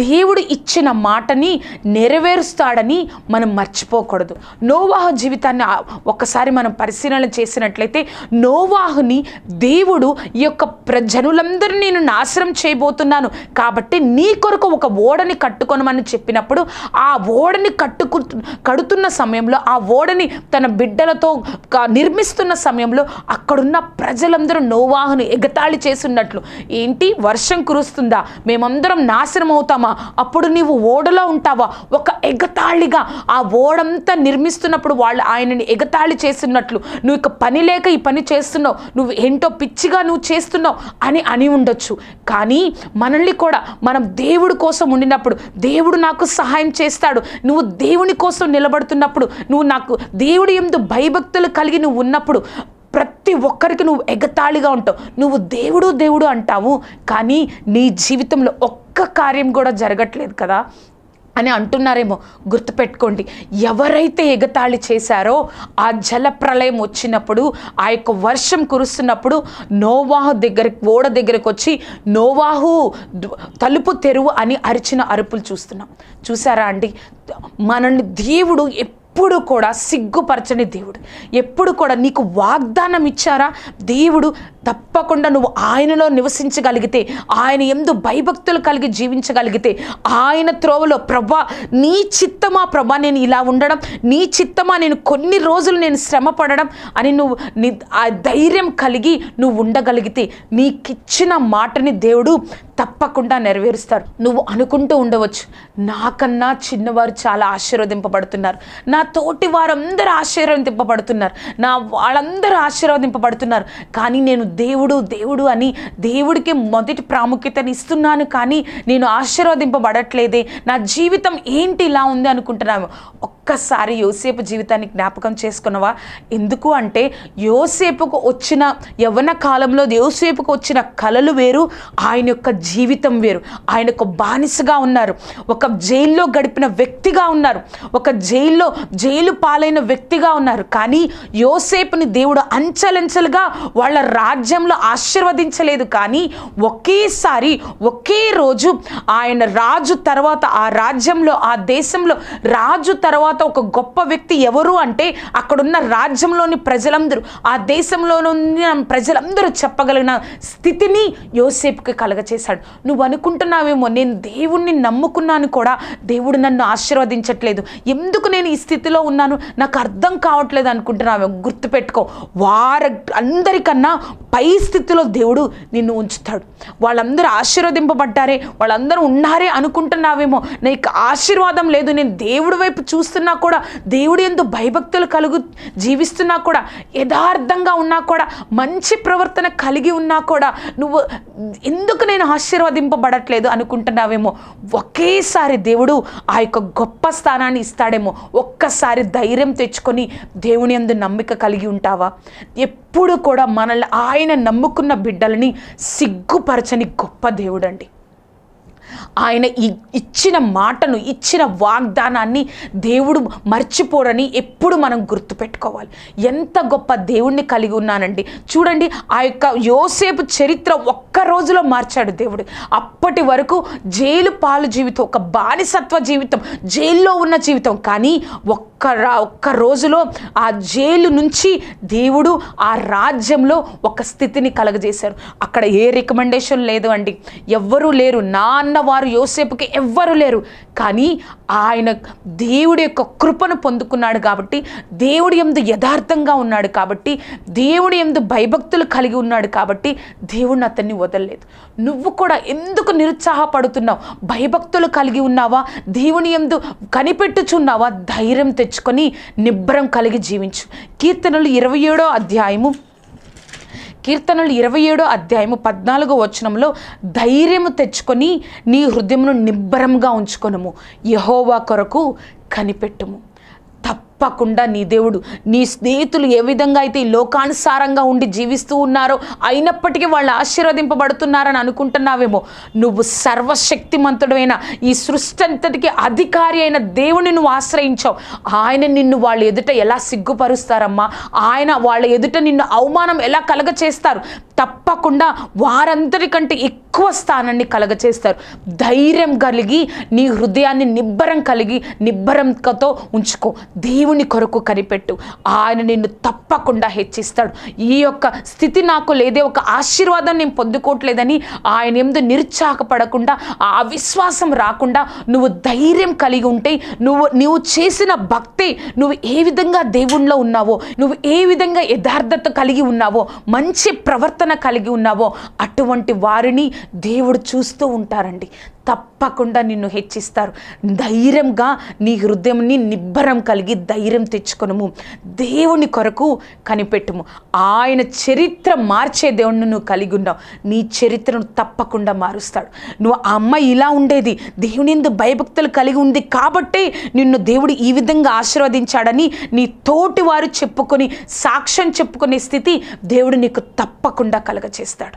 దేవుడు ఇచ్చిన మాటని నెరవేరుస్తాడని మనం మర్చిపోకూడదు. నోవాహు జీవితాన్ని ఒకసారి ఒక్కసారి మనం పరిశీలన చేసినట్లయితే నోవాహుని దేవుడు ఈ యొక్క ప్రజనులందరూ నేను నాశనం చేయబోతున్నాను. కాబట్టి నీ కొరకు ఒక ఓడని కట్టుకొనమని చెప్పినప్పుడు ఆ ఓడని కట్టుకు కడుతున్న సమయంలో ఆ ఓడని తన బిడ్డలతో నిర్మిస్తున్న సమయంలో అక్కడున్న ప్రజలందరూ నోవాహును ఎగతాళి చేస్తున్నట్లు. ఏంటి? వర్షం కురుస్తుందా? మేమందరం నాశనం అవుతామా అప్పుడు నీవు ఓడలో ఉంటావా? ఒక ఎగతాళిగా. ఆ ఓడంతా నిర్మిస్తున్నప్పుడు వాళ్ళు ఆయనని ఎగతాళి చేస్తున్నట్లు. నువ్వు ఇక పని లేక ఈ పని చేస్తున్నావు. నువ్వు ఏంటో పిచ్చిగా నువ్వు చేస్తున్నావు అని అని ఉండొచ్చు. కానీ మనల్ని కూడా మనం దేవుడి కోసం ఉండినప్పుడు దేవుడు నాకు సహాయం చేస్తాడు. నువ్వు దేవుని కోసం నిలబడుతున్నప్పుడు నువ్వు నాకు దేవుడి ఎందు భయభక్తులు కలిగి నువ్వు ఉన్నప్పుడు ప్రతి ఒక్కరికి నువ్వు ఎగతాళిగా ఉంటావు. నువ్వు దేవుడు దేవుడు అంటావు కానీ నీ జీవితంలో ఒక్క కార్యం కూడా జరగట్లేదు కదా అని అంటున్నారేమో. గుర్తుపెట్టుకోండి ఎవరైతే ఎగతాళి చేశారో ఆ జల ప్రళయం వచ్చినప్పుడు ఆ యొక్క వర్షం కురుస్తున్నప్పుడు నోవాహు దగ్గర ఓడ దగ్గరకు వచ్చి నోవాహు తలుపు తెరువు అని అరిచిన అరుపులు చూస్తున్నాం. చూసారా అండి? మనల్ని దేవుడు ఎప్పుడు కూడా సిగ్గుపరచని దేవుడు. ఎప్పుడు కూడా నీకు వాగ్దానం ఇచ్చారా? దేవుడు తప్పకుండా నువ్వు ఆయనలో నివసించగలిగితే ఆయన ఎందు భయభక్తులు కలిగి జీవించగలిగితే ఆయన త్రోవలో ప్రభా నీ చిత్తమా ప్రభా నేను ఇలా ఉండడం? నీ చిత్తమా నేను కొన్ని రోజులు నేను శ్రమ పడడం అని నువ్వు ఆ ధైర్యం కలిగి నువ్వు ఉండగలిగితే నీకిచ్చిన మాటని దేవుడు తప్పకుండా నెరవేరుస్తాడు నువ్వు అనుకుంటూ ఉండవచ్చు. నాకన్నా చిన్నవారు చాలా ఆశీర్వదింపబడుతున్నారు. నా తోటి వారందరూ ఆశీర్వదింపబడుతున్నారు. నా వాళ్ళందరూ ఆశీర్వదింపబడుతున్నారు. కానీ నేను దేవుడు దేవుడు అని దేవుడికి మొదటి ప్రాముఖ్యతని ఇస్తున్నాను కానీ నేను ఆశీర్వదింపబడట్లేదే. నా జీవితం ఏంటి ఇలా ఉంది అనుకుంటున్నాము ఒక్కసారి యోసేపు జీవితాన్ని జ్ఞాపకం చేసుకున్నవా? ఎందుకు అంటే యోసేపుకు వచ్చిన యవ్వన కాలంలో యోసేపుకు వచ్చిన కళలు వేరు. ఆయన యొక్క జీవితం వేరు. ఆయనకు బానిసగా ఉన్నారు. ఒక జైల్లో గడిపిన వ్యక్తిగా ఉన్నారు. ఒక జైల్లో జైలు పాలైన వ్యక్తిగా ఉన్నారు. కానీ యోసేపుని దేవుడు అంచలంచలుగా వాళ్ళ రాజ్యంలో ఆశీర్వదించలేదు. కానీ ఒకేసారి ఒకే రోజు ఆయన రాజు తర్వాత ఆ రాజ్యంలో ఆ దేశంలో రాజు తర్వాత ఒక గొప్ప వ్యక్తి ఎవరు అంటే అక్కడున్న రాజ్యంలోని ప్రజలందరూ ఆ దేశంలోని ప్రజలందరూ చెప్పగలిగిన స్థితిని యోసేపుకి కలగచేశాడు. నువ్వు అనుకుంటున్నావేమో నేను దేవుణ్ణి నమ్ముకున్నాను కూడా దేవుడు నన్ను ఆశీర్వదించట్లేదు. ఎందుకు నేను ఈ స్థితిలో ఉన్నాను? నాకు అర్థం కావట్లేదు అనుకుంటున్నావేమో గుర్తుపెట్టుకో. వారు అందరికన్నా పై స్థితిలో దేవుడు నిన్ను ఉంచుతాడు. వాళ్ళందరూ ఆశీర్వదింపబడ్డారే వాళ్ళందరూ ఉన్నారే అనుకుంటున్నావేమో. నీకు ఆశీర్వాదం లేదు నేను దేవుడి వైపు చూస్తున్నా కూడా దేవుడు ఎందు భయభక్తులు కలుగు జీవిస్తున్నా కూడా యథార్థంగా ఉన్నా కూడా మంచి ప్రవర్తన కలిగి ఉన్నా కూడా నువ్వు ఎందుకు నేను ఆశీర్వదింపబడట్లేదు అనుకుంటున్నావేమో. ఒకేసారి దేవుడు ఆ యొక్క గొప్ప స్థానాన్ని ఇస్తాడేమో. ఒక్కసారి ధైర్యం తెచ్చుకొని దేవుని అందు నమ్మిక కలిగి ఉంటావా? ఎప్పుడు కూడా మనల్ని ఆయన నమ్ముకున్న బిడ్డలని సిగ్గుపరచని గొప్ప దేవుడండి. ఆయన ఇచ్చిన మాటను ఇచ్చిన వాగ్దానాన్ని దేవుడు మర్చిపోడని ఎప్పుడు మనం గుర్తుపెట్టుకోవాలి. ఎంత గొప్ప దేవుణ్ణి కలిగి ఉన్నానండి. చూడండి ఆ యొక్క యోసేపు చరిత్ర ఒక్క రోజులో మార్చాడు దేవుడు. అప్పటి వరకు జైలు పాలు జీవితం ఒక బానిసత్వ జీవితం జైల్లో ఉన్న జీవితం. కానీ ఒక్క రా ఒక్క రోజులో ఆ జైలు నుంచి దేవుడు ఆ రాజ్యంలో ఒక స్థితిని కలగజేశారు. అక్కడ ఏ రికమెండేషన్ లేదు అండి. ఎవ్వరూ లేరు. నా వారు యోసేపుకి ఎవ్వరు లేరు. కానీ ఆయన దేవుడి యొక్క కృపను పొందుకున్నాడు కాబట్టి దేవుడి ఎందు యథార్థంగా ఉన్నాడు కాబట్టి దేవుడి ఎందు భయభక్తులు కలిగి ఉన్నాడు కాబట్టి దేవుడిని అతన్ని వదలలేదు. నువ్వు కూడా ఎందుకు నిరుత్సాహపడుతున్నావు? భయభక్తులు కలిగి ఉన్నావా? దేవుని ఎందు కనిపెట్టుచున్నావా? ధైర్యం తెచ్చుకొని నిబ్బరం కలిగి జీవించు. కీర్తనలు ఇరవై ఏడో అధ్యాయము కీర్తనలు ఇరవై ఏడో అధ్యాయము పద్నాలుగో వచనంలో ధైర్యము తెచ్చుకొని నీ హృదయమును నిబ్బరంగా ఉంచుకొనము. యహోవా కొరకు కనిపెట్టుము. తప్పకుండా నీ దేవుడు నీ స్నేహితులు ఏ విధంగా అయితే ఈ లోకానుసారంగా ఉండి జీవిస్తూ ఉన్నారో అయినప్పటికీ వాళ్ళు ఆశీర్వదింపబడుతున్నారని అనుకుంటున్నావేమో. నువ్వు సర్వశక్తిమంతుడైన ఈ సృష్టి అంతటికి అధికారి అయిన దేవుని నువ్వు ఆశ్రయించావు. ఆయన నిన్ను వాళ్ళ ఎదుట ఎలా సిగ్గుపరుస్తారమ్మా? ఆయన వాళ్ళ ఎదుట నిన్ను అవమానం ఎలా కలగ చేస్తారు తప్పకుండా వారందరికంటే ఎక్కువ స్థానాన్ని కలగచేస్తారు. ధైర్యం కలిగి నీ హృదయాన్ని నిబ్బరం కలిగి నిబ్బరంతో ఉంచుకో. దేవుని కొరకు కనిపెట్టు. ఆయన నిన్ను తప్పకుండా హెచ్చిస్తాడు. ఈ యొక్క స్థితి నాకు లేదే ఒక ఆశీర్వాదం నేను పొందుకోవట్లేదని ఆయన ఎందు నిరుత్సాహపడకుండా ఆ అవిశ్వాసం రాకుండా నువ్వు ధైర్యం కలిగి ఉంటే నువ్వు నువ్వు చేసిన భక్తి నువ్వు ఏ విధంగా దేవుణ్ణిలో ఉన్నావో నువ్వు ఏ విధంగా యథార్థత కలిగి ఉన్నావో మంచి ప్రవర్తన ప్రవర్తన కలిగి ఉన్నావో అటువంటి వారిని దేవుడు చూస్తూ ఉంటారండి. తప్పకుండా నిన్ను హెచ్చిస్తారు. ధైర్యంగా నీ హృదయంని నిబ్బరం కలిగి ధైర్యం తెచ్చుకొనము. దేవుని కొరకు కనిపెట్టుము. ఆయన చరిత్ర మార్చే దేవుణ్ణి నువ్వు కలిగి ఉన్నావు. నీ చరిత్రను తప్పకుండా మారుస్తాడు. నువ్వు ఆ అమ్మాయి ఇలా ఉండేది. దేవుని ఎందు భయభక్తులు కలిగి ఉంది కాబట్టే నిన్ను దేవుడు ఈ విధంగా ఆశీర్వదించాడని నీ తోటి వారు చెప్పుకొని సాక్ష్యం చెప్పుకునే స్థితి దేవుడు నీకు తప్పకుండా కలగచేస్తాడు.